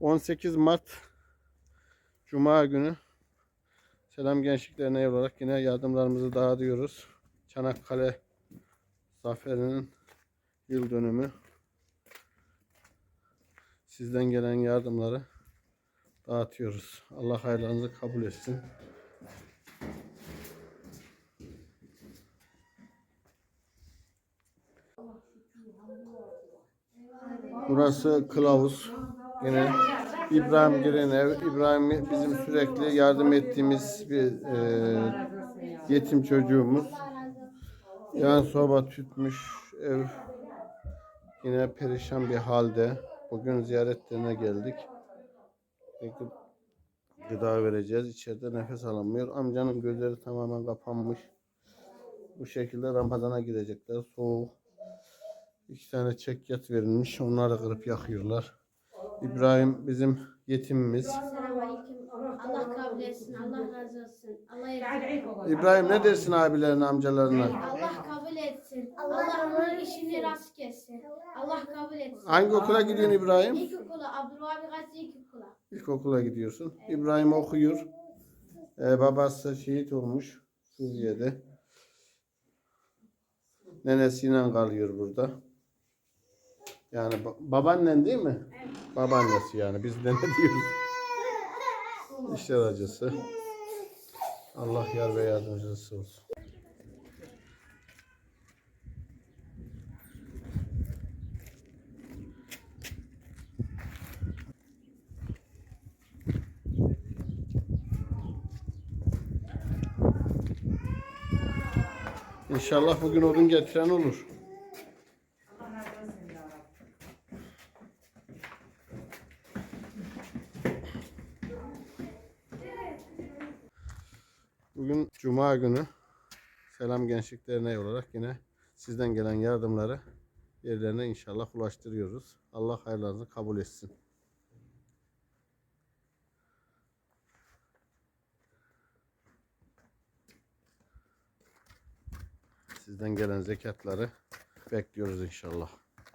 18 Mart Cuma günü Selam Gençlik Derneği olarak yine yardımlarımızı dağıtıyoruz. Çanakkale Zaferi'nin yıl dönümü. Sizden gelen yardımları dağıtıyoruz. Allah hayırlarınızı kabul etsin. Burası kılavuz. Yine İbrahim Girenev. İbrahim bizim sürekli yardım ettiğimiz bir e, yetim çocuğumuz. Yan soba tütmüş ev yine perişan bir halde. Bugün ziyaretlerine geldik. Peki, Gıda vereceğiz. İçeride nefes alamıyor. Amcanın gözleri tamamen kapanmış. Bu şekilde Ramazan'a gidecekler. Soğuk. İki tane çekyat verilmiş. Onları kırıp yakıyorlar. İbrahim bizim yetimimiz. Allah kabul etsin. Allah razı olsun. Allah razı olsun. İbrahim ne dersin abilerine, amcalarına? Allah kabul etsin. Allah onun işini rast kessin. Allah kabul etsin. Hangi okula gidiyorsun İbrahim? İlkokula, Abdülvabi Gazi İlkokula. İlkokula gidiyorsun. İbrahim okuyor. Ee, babası şehit olmuş Suriye'de. Nenesiyle kalıyor burada. Yani ba- babaannen değil mi? Babaannesi yani. Biz nene diyoruz. İşler acısı. Allah yar ve yardımcısı olsun. İnşallah bugün odun getiren olur. Bugün Cuma günü Selam Gençlik Derneği olarak yine sizden gelen yardımları yerlerine inşallah ulaştırıyoruz. Allah hayırlarınızı kabul etsin. Sizden gelen zekatları bekliyoruz inşallah.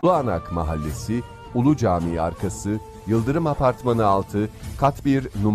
Uluanak Mahallesi, Ulu Cami arkası, Yıldırım Apartmanı altı, kat 1 numara